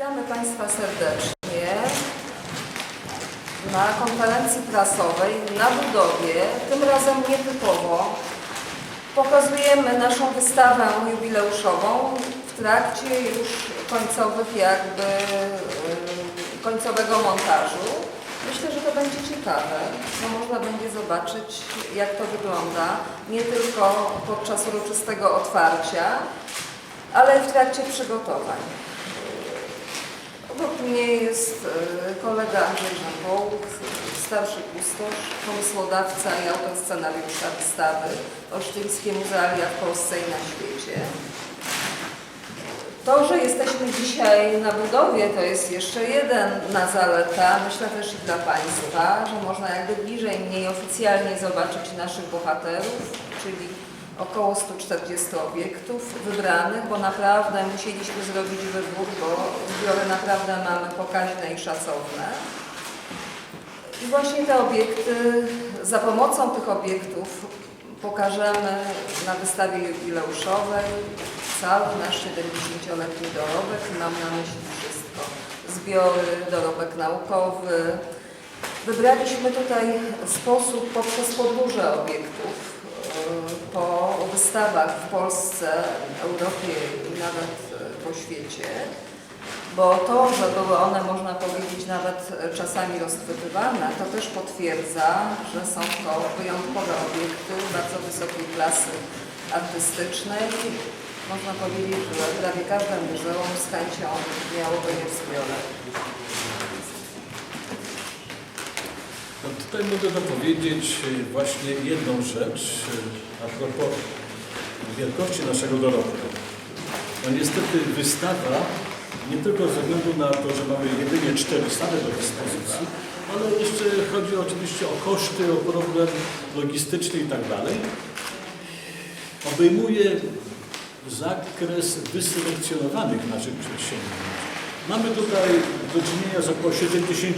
Witamy Państwa serdecznie na konferencji prasowej na budowie, tym razem nietypowo. Pokazujemy naszą wystawę jubileuszową w trakcie już końcowych jakby y, końcowego montażu. Myślę, że to będzie ciekawe, bo można będzie zobaczyć jak to wygląda nie tylko podczas uroczystego otwarcia, ale w trakcie przygotowań. Obok mnie jest e, kolega Andrzej Żambołuk, starszy kustosz, pomysłodawca i autor scenariusza wystawy Olsztyńskie Muzealia w Polsce i na świecie. To, że jesteśmy dzisiaj na budowie, to jest jeszcze jedna zaleta, myślę też i dla Państwa, że można jakby bliżej, mniej oficjalnie zobaczyć naszych bohaterów, czyli około 140 obiektów wybranych, bo naprawdę musieliśmy zrobić wybór, bo zbiory naprawdę mamy pokaźne i szacowne. I właśnie te obiekty, za pomocą tych obiektów pokażemy na wystawie jubileuszowej cały nasz 70-letni dorobek. Mam na myśli wszystko. Zbiory, dorobek naukowy. Wybraliśmy tutaj sposób poprzez podróże obiektów po wystawach w Polsce, Europie i nawet y, po świecie. Bo to, że były one, można powiedzieć, nawet czasami rozchwytywane, to też potwierdza, że są to wyjątkowe obiekty bardzo wysokiej klasy artystycznej. Można powiedzieć, że prawie każde muzeum z chęcią miałoby je w zbiorze. No tutaj mogę dopowiedzieć y, właśnie jedną rzecz y, a propos wielkości naszego dorobku. No niestety wystawa, nie tylko ze względu na to, że mamy jedynie cztery sale do dyspozycji, ale jeszcze chodzi oczywiście o koszty, o problem logistyczny i tak dalej, obejmuje zakres wyselekcjonowanych naszych przedsięwzięć. Mamy tutaj do czynienia z około 70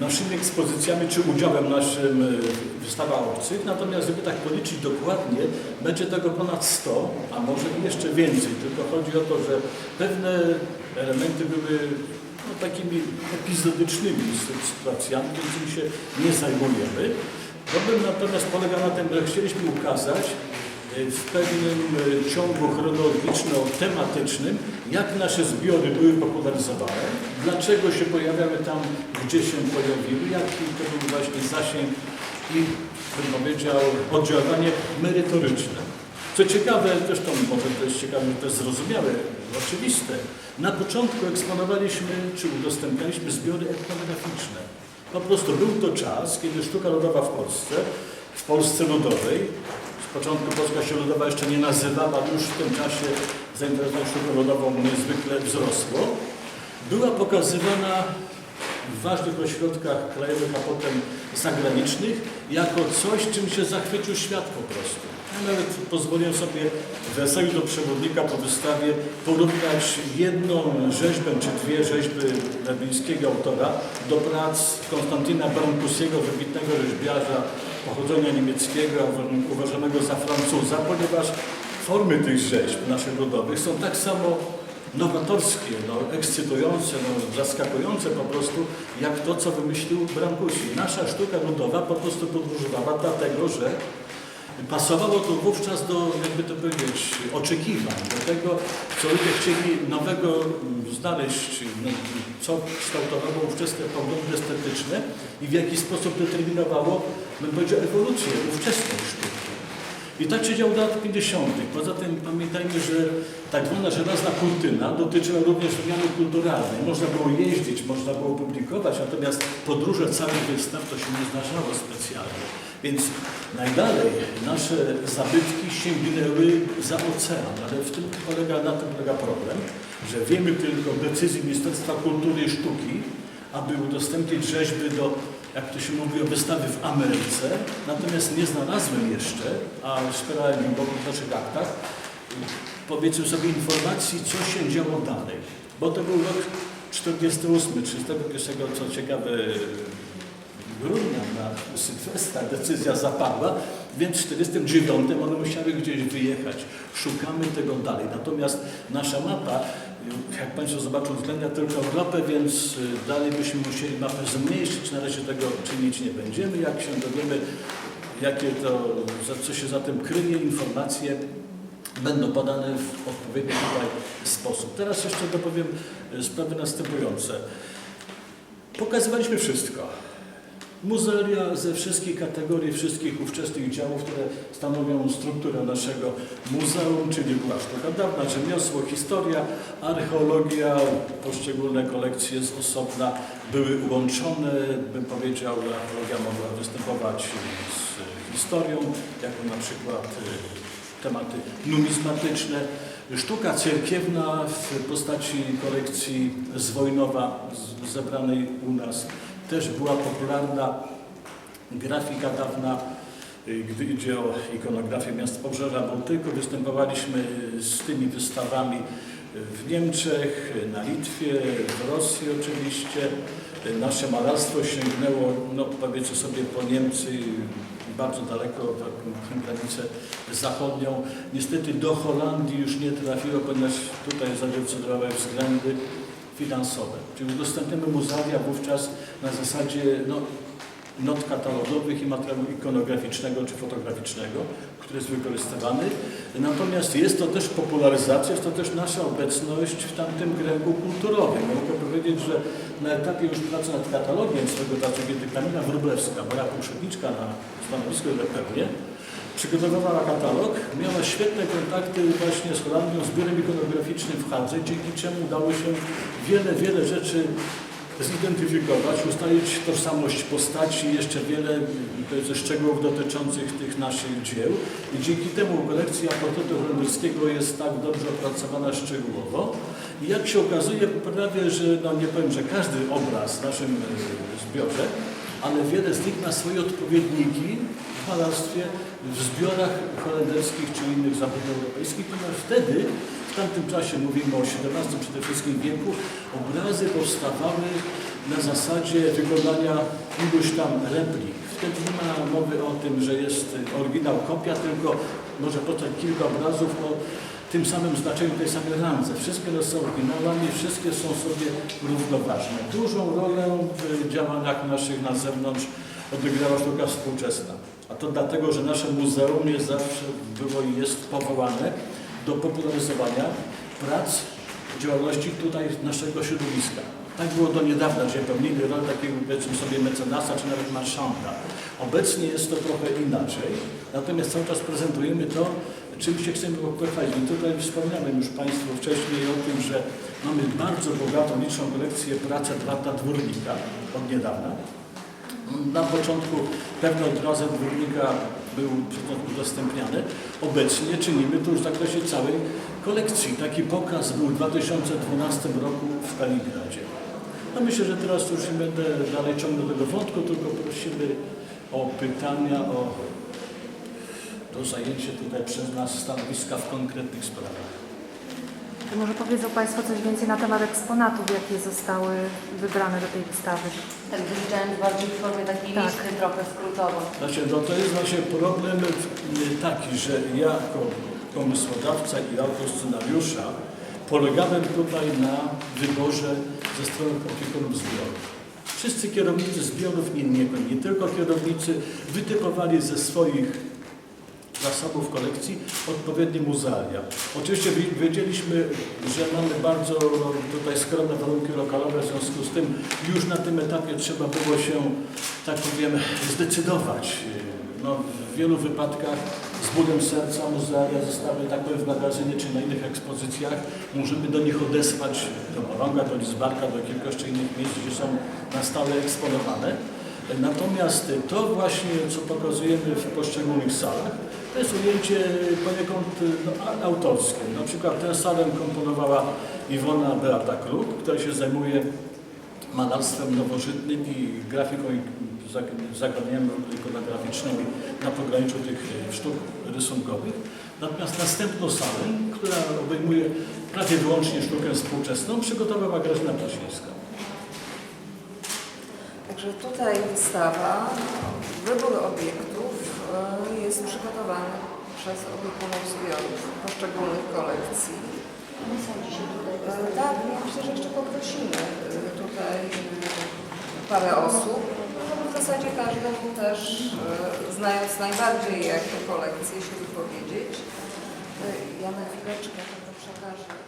naszymi ekspozycjami czy udziałem naszym y, w wystawach obcych. Natomiast gdyby tak policzyć dokładnie, będzie tego ponad 100, a może jeszcze więcej. Tylko chodzi o to, że pewne elementy były no, takimi epizodycznymi sy- sytuacjami, im się nie zajmujemy. Problem natomiast polega na tym, że chcieliśmy ukazać y, w pewnym y, ciągu chronologiczno-tematycznym, jak nasze zbiory były popularyzowane, dlaczego się pojawiały tam, gdzie się pojawiły, jaki to był właśnie zasięg i, bym powiedział, oddziaływanie merytoryczne. Co ciekawe, zresztą może to jest ciekawe, to jest zrozumiałe, oczywiste, na początku eksponowaliśmy, czy udostępnialiśmy zbiory etnograficzne. Po prostu był to czas, kiedy sztuka ludowa w Polsce, w Polsce ludowej, z początku Polska się ludowa jeszcze nie nazywała, już w tym czasie zainteresowanie sztuką ludową niezwykle wzrosło, była pokazywana w ważnych ośrodkach krajowych, a potem zagranicznych, jako coś, czym się zachwycił świat po prostu. Ja nawet pozwoliłem sobie w do przewodnika po wystawie porównać jedną rzeźbę, czy dwie rzeźby berlińskiego autora do prac Konstantyna Brancusiego, wybitnego rzeźbiarza pochodzenia niemieckiego, uważanego za Francuza, ponieważ formy tych rzeźb naszych ludowych są tak samo nowatorskie, no, ekscytujące, no, zaskakujące po prostu, jak to, co wymyślił Brancusi. Nasza sztuka ludowa po prostu podróżowała dlatego, że pasowało to wówczas do, jakby to powiedzieć, oczekiwań, do tego, co ludzie chcieli nowego znaleźć, no, co kształtowało ówczesne poglądy estetyczne i w jaki sposób determinowało, bym powiedział, ewolucję ówczesnej sztuki. I tak się działo do lat 50. Poza tym pamiętajmy, że tak zwana żelazna kurtyna dotyczyła również wymiany kulturalnej. Można było jeździć, można było publikować, natomiast podróże całych wystaw to się nie zdarzało specjalnie. Więc najdalej nasze zabytki sięgnęły za ocean, ale w tym polega, na tym polega problem, że wiemy tylko o decyzji Ministerstwa Kultury i Sztuki, aby udostępnić rzeźby do, jak to się mówi, o wystawy w Ameryce. Natomiast nie znalazłem jeszcze, a szperałem głęboko w naszych aktach, powiedzmy sobie informacji, co się działo dalej. Bo to był rok 48, 31, co ciekawe, grudnia na Sylwestra decyzja zapadła, więc w 49 one musiały gdzieś wyjechać. Szukamy tego dalej. Natomiast nasza mapa, jak Państwo zobaczą, uwzględnia tylko Europę, więc y, dalej byśmy musieli mapę zmniejszyć. Na razie tego czynić nie będziemy. Jak się dowiemy, jakie to, co się za tym kryje, informacje będą podane w odpowiedni tutaj sposób. Teraz jeszcze dopowiem y, sprawy następujące. Pokazywaliśmy wszystko. Muzealia ze wszystkich kategorii, wszystkich ówczesnych działów, które stanowią strukturę naszego muzeum, czyli była sztuka dawna, rzemiosło, historia, archeologia, poszczególne kolekcje z osobna były łączone, bym powiedział, archeologia mogła występować z historią, jako na przykład y, tematy numizmatyczne. Sztuka cerkiewna w postaci kolekcji zwojnowa zebranej u nas też była popularna. Grafika dawna, y, gdy idzie o ikonografię miast Pobrzeża Bałtyku, występowaliśmy z tymi wystawami w Niemczech, na Litwie, w Rosji oczywiście. Nasze malarstwo sięgnęło, no powiedzmy sobie, po Niemcy bardzo daleko, taką granicę zachodnią. Niestety do Holandii już nie trafiło, ponieważ tutaj zadecydowały względy finansowe. Czyli udostępniamy muzealia wówczas na zasadzie no, not katalogowych i materiału ikonograficznego czy fotograficznego, który jest wykorzystywany. Natomiast jest to też popularyzacja, jest to też nasza obecność w tamtym kręgu kulturowym. Mogę powiedzieć, że na etapie już pracy nad katalogiem swego czasu, kiedy Kamila Wróblewska, moja poprzedniczka na stanowisku pewnie, przygotowywała katalog, miała świetne kontakty właśnie z Holandią, z biurem ikonograficznym w Hadze, dzięki czemu udało się wiele, wiele rzeczy zidentyfikować, ustalić tożsamość postaci, jeszcze wiele to jest, szczegółów dotyczących tych naszych dzieł i dzięki temu kolekcja portretu holenderskiego jest tak dobrze opracowana szczegółowo. I jak się okazuje, prawie, że no nie powiem, że każdy obraz w naszym e, zbiorze, ale wiele z nich ma swoje odpowiedniki w malarstwie, w zbiorach holenderskich czy innych zachodnioeuropejskich, ponieważ wtedy, w tamtym czasie, mówimy o XVII przede wszystkim wieku, obrazy powstawały na zasadzie wykonania iluś tam replik. Wtedy nie ma mowy o tym, że jest oryginał, kopia, tylko może powstać kilka obrazów o tym samym znaczeniu, tej samej randze. Wszystkie są oryginałami, wszystkie są sobie równoważne. Dużą rolę w działaniach naszych na zewnątrz odegrała sztuka współczesna. A to dlatego, że nasze muzeum jest zawsze było i jest powołane do popularyzowania prac, działalności tutaj naszego środowiska. Tak było do niedawna, że pełnili rolę takiego powiedzmy sobie mecenasa czy nawet marszanta. Obecnie jest to trochę inaczej, natomiast cały czas prezentujemy to, czym się chcemy pochwalić. I tutaj wspomniałem już Państwu wcześniej o tym, że mamy bardzo bogatą, liczną kolekcję prac Edwarda Dwórnika od niedawna. Na początku pewne obrazy dwórnika był udostępniany. Obecnie czynimy to już w zakresie całej kolekcji. Taki pokaz był w 2012 roku w Kaliningradzie. No myślę, że teraz już nie będę dalej ciągnął tego wątku, tylko prosimy o pytania, o to zajęcie tutaj przez nas stanowiska w konkretnych sprawach. To może powiedzą Państwo coś więcej na temat eksponatów, jakie zostały wybrane do tej wystawy. Tak, wyliczałem bardziej w formie takiej Tak. listy, trochę skrótowo. Znaczy, no to jest właśnie problem taki, że ja jako pomysłodawca i autor scenariusza polegałem tutaj na wyborze ze strony opiekunów zbiorów. Wszyscy kierownicy zbiorów, nie, nie, nie tylko kierownicy, wytypowali ze swoich zasobów kolekcji odpowiednie muzealia. Oczywiście wi- wiedzieliśmy, że mamy bardzo no, tutaj skromne warunki lokalowe, w związku z tym już na tym etapie trzeba było się, tak powiem, zdecydować. No, w wielu wypadkach z bólem serca muzealia zostały, tak powiem, w magazynie czy na innych ekspozycjach. Możemy do nich odesłać do Morąga, do Lizbarka, do kilku jeszcze innych miejsc, gdzie są na stałe eksponowane. Natomiast to właśnie, co pokazujemy w poszczególnych salach, to jest ujęcie poniekąd no, autorskie. Na przykład tę salę komponowała Iwona Beata Kruk, która się zajmuje malarstwem nowożytnym i grafiką i zag- zagadnieniami ikonograficznymi na pograniczu tych sztuk rysunkowych. Natomiast następną salę, która obejmuje prawie wyłącznie sztukę współczesną, przygotowała Grażyna Plasińska. Także tutaj wystawa, wybór obiektów e, jest przygotowany przez opiekunów zbiorów poszczególnych kolekcji. Nie są dzisiaj tutaj. E, Tak, ja myślę, że jeszcze poprosimy tutaj parę osób. No, w zasadzie każdy mógł też, e, znając najbardziej jak te kolekcje, się wypowiedzieć. E, Ja na chwileczkę to przekażę.